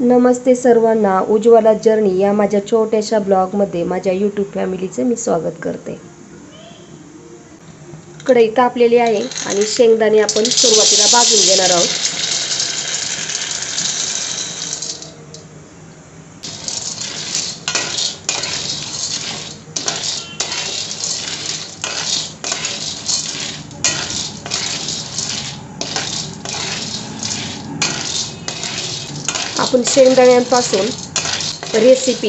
नमस्ते सर्वांना. उज्ज्वला जर्नी या माझ्या छोट्याशा ब्लॉगमध्ये माझ्या यूट्यूब फॅमिलीचं मी स्वागत करते. कढई तापलेली आहे आणि शेंगदाणे आपण सुरुवातीला भाजून घेणार आहोत. आपण शेंगदाण्यांपासून रेसिपी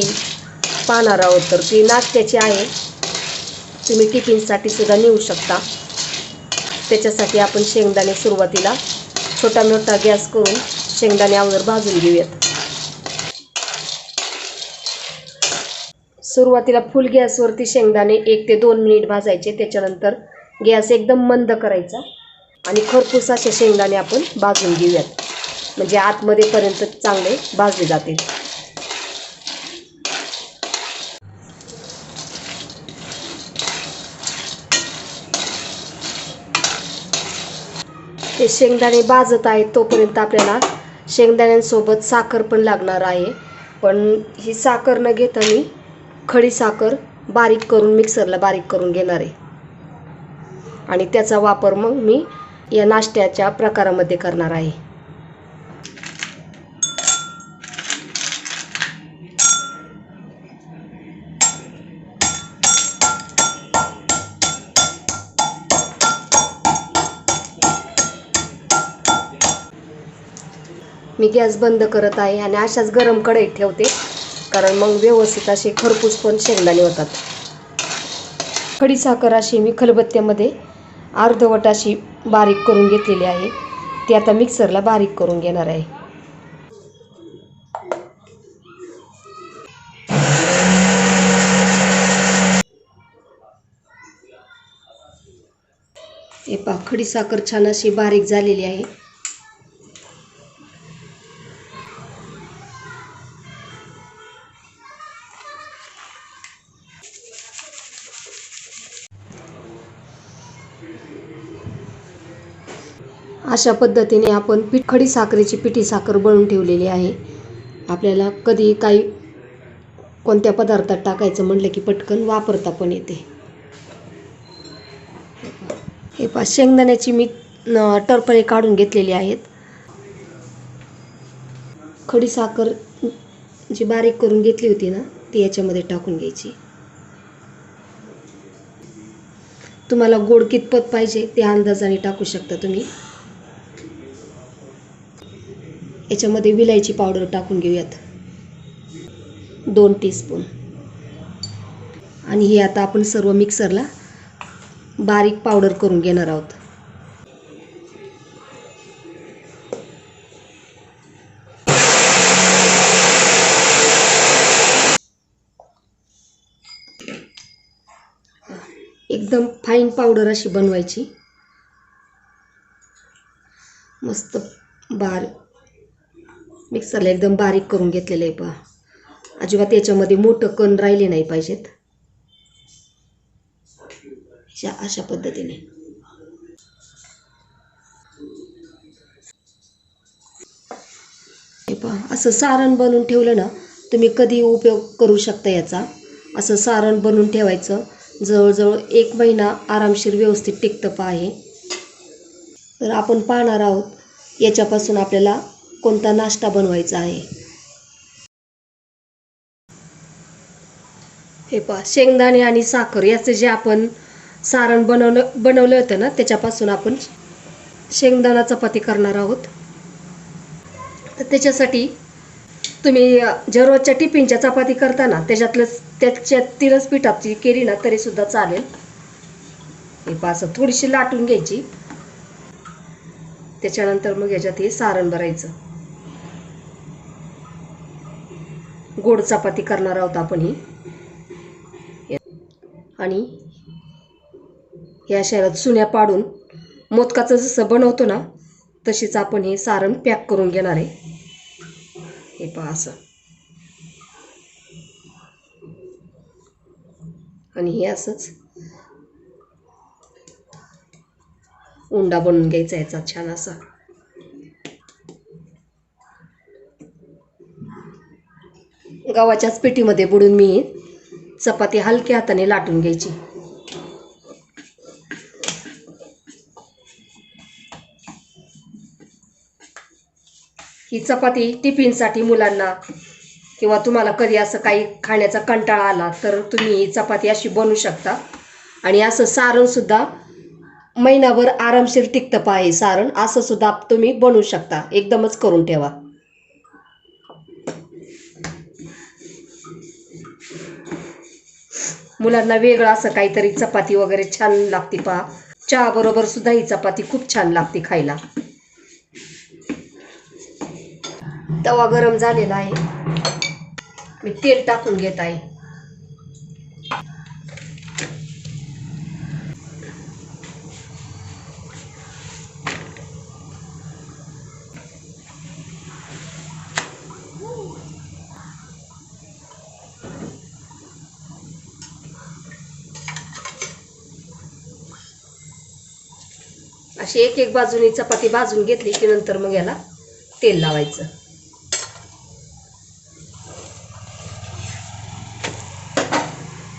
पाहणार आहोत. तर ती नाश्त्याची आहे तुम्ही टिफिनसाठी सुद्धा नेऊ शकता. त्याच्यासाठी आपण शेंगदाणे सुरुवातीला छोटा मोठा गॅस करून शेंगदाणे अगोदर भाजून घेऊयात. सुरुवातीला फुल गॅसवरती शेंगदाणे एक ते दोन मिनिट भाजायचे. त्याच्यानंतर गॅस एकदम मंद करायचा. आणि खरपूस असे शेंगदाणे आपण भाजून घेऊयात. म्हणजे आतमध्येपर्यंत चांगले भाजले जातील. ते शेंगदाणे भाजत आहेत तोपर्यंत आपल्याला शेंगदाण्यांसोबत साखर पण लागणार आहे. पण ही साखर न घेता मी खडी साखर बारीक करून मिक्सरला बारीक करून घेणार आहे. आणि त्याचा वापर मग मी या नाश्त्याच्या प्रकारामध्ये करणार आहे. मी गॅस बंद करत आहे आणि अशाच गरम कढईत ठेवते. कारण मग व्यवस्थित असे खरपूस पण शेंगदाणे होतात. खडीसाखर अशी मी खलबत्त्यामध्ये अर्धवट अशी बारीक करून घेतलेली आहे. ती आता मिक्सरला बारीक करून घेणार आहे. हे पहा खडीसाखर छान अशी बारीक झालेली आहे. अशा पद्धतीने आपण पीठ खडी साखरेची पिठी साखर बनवून ठेवलेली आहे. आपल्याला कधी काही कोणत्या पदार्थात टाकायचं म्हटलं की पटकन वापरता पण येते. हे पा शेंगदाण्याची मी न, काढून घेतलेली आहेत. खडी साखर जी बारीक करून घेतली होती ना ती याच्यामध्ये टाकून घ्यायची. तुम्हाला गोड कितपत पाहिजे त्या अंदाजाने टाकू शकता तुम्ही. याच्यामध्ये विलायची पावडर टाकून घेऊयात. दोन टीस्पून आणि हे आता आपण सर्व मिक्सरला बारीक पावडर करून घेणार आहोत. एकदम फाईन पावडर अशी बनवायची. मस्त बार मिक्सरला एकदम बारीक करून घेतलेलं आहे पहा. अजिबात याच्यामध्ये मोठं कण राहिले नाही पाहिजेत. अशा अशा पद्धतीने. हे पहा असं सारण बनवून ठेवलं ना तुम्ही कधी उपयोग करू शकता याचा. असं सारण बनवून ठेवायचं. जवळजवळ एक महिना आरामशीर व्यवस्थित टिकतं पहा आहे तर आपण पाहणार आहोत याच्यापासून आपल्याला कोणता नाश्ता बनवायचा आहे? हे पहा शेंगदाणे आणि साखर याचं जे आपण सारण बनवलं बनवलं होतं ना त्याच्यापासून आपण शेंगदाणा चपाती करणार आहोत. तर त्याच्यासाठी तुम्ही ज्या रोजच्या टिफिनच्या चपाती करता ना त्याच्यातलं त्याच्यातीलच पिठाची केली ना तरीसुद्धा चालेल. हे पहा असं थोडीशी लाटून घ्यायची. त्याच्यानंतर मग याच्यात हे सारण भरायचं. गोड चपाती करणार आहोत आपण ही. आणि या शहरात सुन्या पाडून मोदकाचं जसं बनवतो ना तशीच आपण हे सारण पॅक करून घेणार आहे. हे पहा असं. आणि हे असंच उंडा बनवून घ्यायचा याचा छान असा. गव्हाच्याच पिठीमध्ये बुडून मी चपाती हलक्या हाताने लाटून घ्यायची. ही चपाती टिफिनसाठी मुलांना किंवा तुम्हाला कधी असं काही खाण्याचा कंटाळा आला तर तुम्ही ही चपाती अशी बनवू शकता. आणि असं सारणसुद्धा महिनाभर आरामशीर टिकतं पाहिजे सारण. असंसुद्धा तुम्ही बनवू शकता. एकदमच करून ठेवा. मुलांना वेगळं असं काहीतरी चपाती वगैरे छान लागते पहा चहा बरोबर सुद्धा ही चपाती खूप छान लागते खायला. तवा गरम झालेला आहे. मी तेल टाकून घेत आहे. अशी एक एक बाजूनी चपाती भाजून घेतली की नंतर मग याला तेल लावायचं.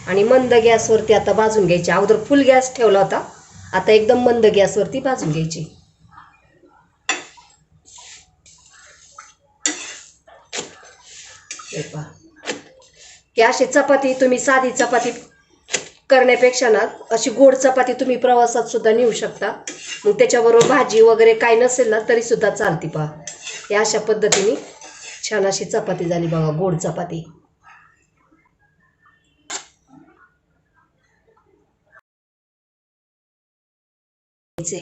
आणि मंद गॅसवरती आता भाजून घ्यायची. अगोदर फुल गॅस ठेवला होता. आता एकदम मंद गॅसवरती भाजून घ्यायची. हे अशी चपाती तुम्ही साधी चपाती करण्यापेक्षा ना अशी गोड चपाती तुम्ही प्रवासात सुद्धा नेऊ शकता मग त्याच्याबरोबर भाजी वगैरे काय नसेल ना तरी सुद्धा चालते पहा हे अशा पद्धतीने छान अशी चपाती झाली बघा गोड चपाती घ्यायचे.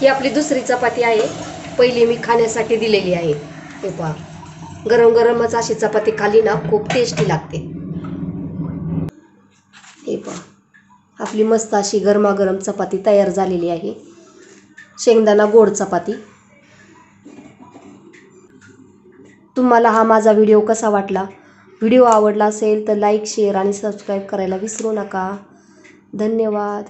ही आपली दुसरी चपाती आहे. पहिली मी खाण्यासाठी दिलेली आहे. हे पहा. गरम गरमच अशी चपाती खाली ना खूप टेस्टी लागते. हे पहा. आपली मस्त अशी गरमागरम चपाती तयार झालेली आहे. शेंगदाणा गोड चपाती. तुम्हाला हा माझा व्हिडिओ कसा वाटला? व्हिडिओ आवडला असेल तर लाईक शेअर आणि सबस्क्राईब करायला विसरू नका. धन्यवाद.